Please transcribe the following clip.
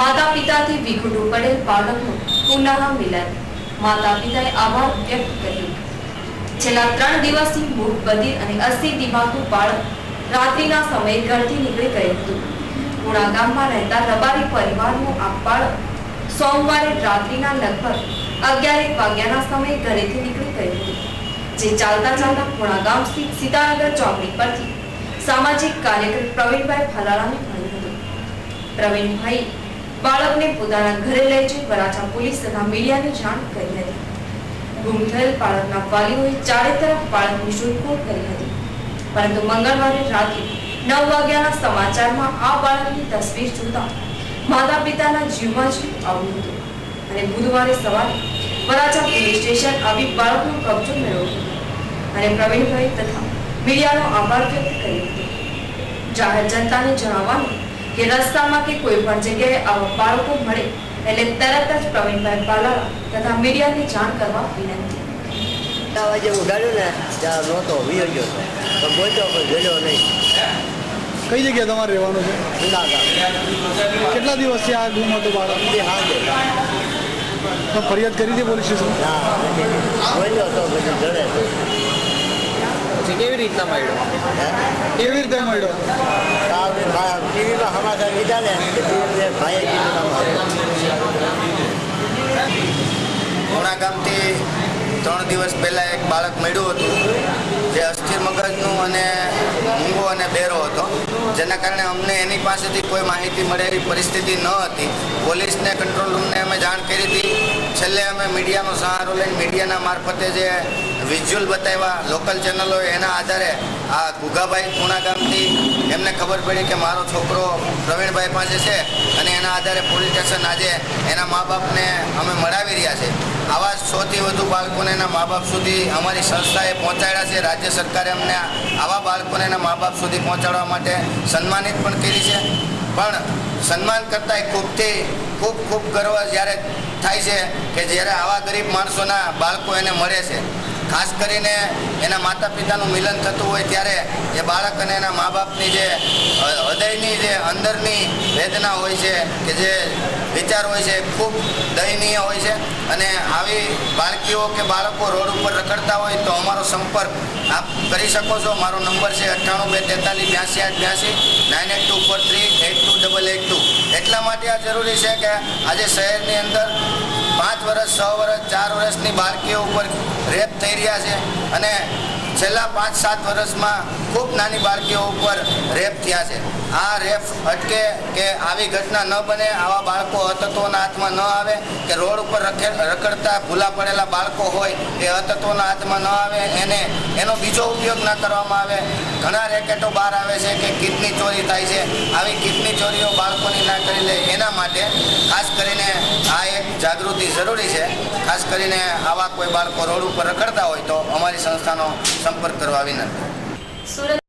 માતા પિતાથી વિખૂટું પડેલ બાળકનું પુનઃ મિલન. માતા પિતાએ આભાર વ્યક્ત કર્યો. છેલ્લા ત્રણ દિવસથી મૂક બધિર અને અસ્થિ દિમાગનું બાળક રાત્રિના સમયે ઘરથી નીકળી ગયું હતું. પુણા ગામમાં રહેતા રબારી પરિવારનું આ બાળક સોમવારે રાત્રિના લગભગ અગિયાર વાગ્યાના સમયે ઘરેથી નીકળી ગયું હતું. જે ચાલતા ચાલતા પુણા ગામ સ્થિત સીતાનગર ચોકડી પરથી સામાજિક કાર્યકર પ્રવીણભાઈ ફલાળાને મળ્યું હતું. પ્રવીણભાઈ બાળકને પોતાના ઘરે લઈ જઈ વરાછા પોલીસ તથા મીડિયાને જાણ કરી હતી. ગુમ થયેલ બાળકના વાલીઓએ ચારે તરફ બાળકની શોધખોળ કરી હતી. પરંતુ મંગળવારે રાત્રે નવ વાગ્યાના સમાચારમાં આ બાળકની તસવીર જોતા માતા પિતાના જીવમાં જીવ આવ્યું હતું. અને બુધવારે સવારે વરાછા પોલીસ સ્ટેશન આવી બાળકનો કબજો મેળવ્યો હતો. અને પ્રવીણભાઈ તથા મીડિયાનો આભાર વ્યક્ત કર્યો હતો. જાહેર જનતાને જણાવવાનું કે રસ્તામાં કે કોઈ પણ જગ્યાએ આવા બાળકો મળે એટલે તરત જ પ્રવીણભાઈ બાલારા તથા મીડિયાને જાણ કરવા વિનંતી. વાગે ઉઠાડ્યું ને ત્યાં નહોતો વિયો ગયો તો પહોંચ્યો પણ જોયો નહીં. કઈ જગ્યાએ તમારે રહેવાનું છે? કેટલા દિવસથી આ ગુમ હતું બાળક તો ફરિયાદ કરી હતી પોલીસ સ્ટેશન હા બોલ્યો તો જડે. પછી કેવી રીતના મળ્યો? કેવી રીતે મળ્યો? ટીવીમાં સમાચાર લીધા ને ભાઈએ કીધું ગામથી ત્રણ દિવસ પહેલાં એક બાળક મળ્યું હતું. મગજનું અને મૂંગો અને બેરો હતો. જેના કારણે અમને એની પાસેથી કોઈ માહિતી મળે એવી પરિસ્થિતિ ન હતી. પોલીસને, કંટ્રોલ રૂમને અમે જાણ કરી હતી. છેલ્લે અમે મીડિયાનો સહારો લઈને મીડિયાના મારફતે જે વિઝ્યુઅલ બતાવ્યા લોકલ ચેનલો એના આધારે આ ગુગાભાઈ પૂણા ગામથી એમને ખબર પડી કે મારો છોકરો પ્રવીણભાઈ પાસે છે અને એના આધારે પોલીસ સ્ટેશન આજે એના મા બાપને અમે મળાવી રહ્યા છે. આવા સૌથી વધુ બાળકોને એના મા બાપ સુધી અમારી સંસ્થાએ પહોંચાડ્યા છે. રાજ્ય સરકારે અમને આવા બાળકોને એના મા બાપ સુધી પહોંચાડવા માટે સન્માનિત પણ કરી છે. પણ સન્માન કરતાં ખૂબથી, ખૂબ ખૂબ ગર્વ જ્યારે થાય છે કે જ્યારે આવા ગરીબ માણસોના બાળકો એને મળે છે. ખાસ કરીને એના માતા પિતાનું મિલન થતું હોય ત્યારે એ બાળક અને એના મા બાપની જે હૃદયની જે અંદરની વેદના હોય છે કે જે વિચાર હોય છે ખૂબ દયનીય હોય છે અને આવી બાળકીઓ કે બાળકો રોડ ઉપર રખડતા હોય તો અમારો સંપર્ક આપ કરી શકો છો. મારો નંબર છે અઠ્ઠાણું બે તેતાલીસ બ્યાસી આઠ બ્યાસી, nine eight two four three eight two double eight two. એટલા માટે આ જરૂરી છે કે આજે શહેરની અંદર વર્ષ, છ વર્ષ, ચાર વર્ષની બાળકીઓ ઉપર રેપ થઈ રહ્યા છે અને છેલ્લા પાંચ, સાત વર્ષમાં ખૂબ નાની બાળકીઓ ઉપર રેપ થયા છે. આ રેપ અટકે કે આવી ઘટના ન બને, આવા બાળકો અતત્વોના હાથમાં ન આવે, કે રોડ ઉપર રખે- રખડતા ભૂલા પડેલા બાળકો હોય, એ અતત્વોના હાથમાં ન આવે, એને, એનો બીજો ઉપયોગ ન કરવામાં આવે. ઘણા રેકેટો બહાર આવે છે કે કિડની ચોરી થાય છે. આવી કિડની ચોરીઓ બાળકોની ના કરી લે, એના માટે ખાસ કરીને આ જાગૃતિ જરૂરી છે. ખાસ કરીને આવા કોઈ બાળકો રોડ ઉપર રખડતા હોય તો અમારી સંસ્થાનો સંપર્ક કરવા વિનંતી. સુરત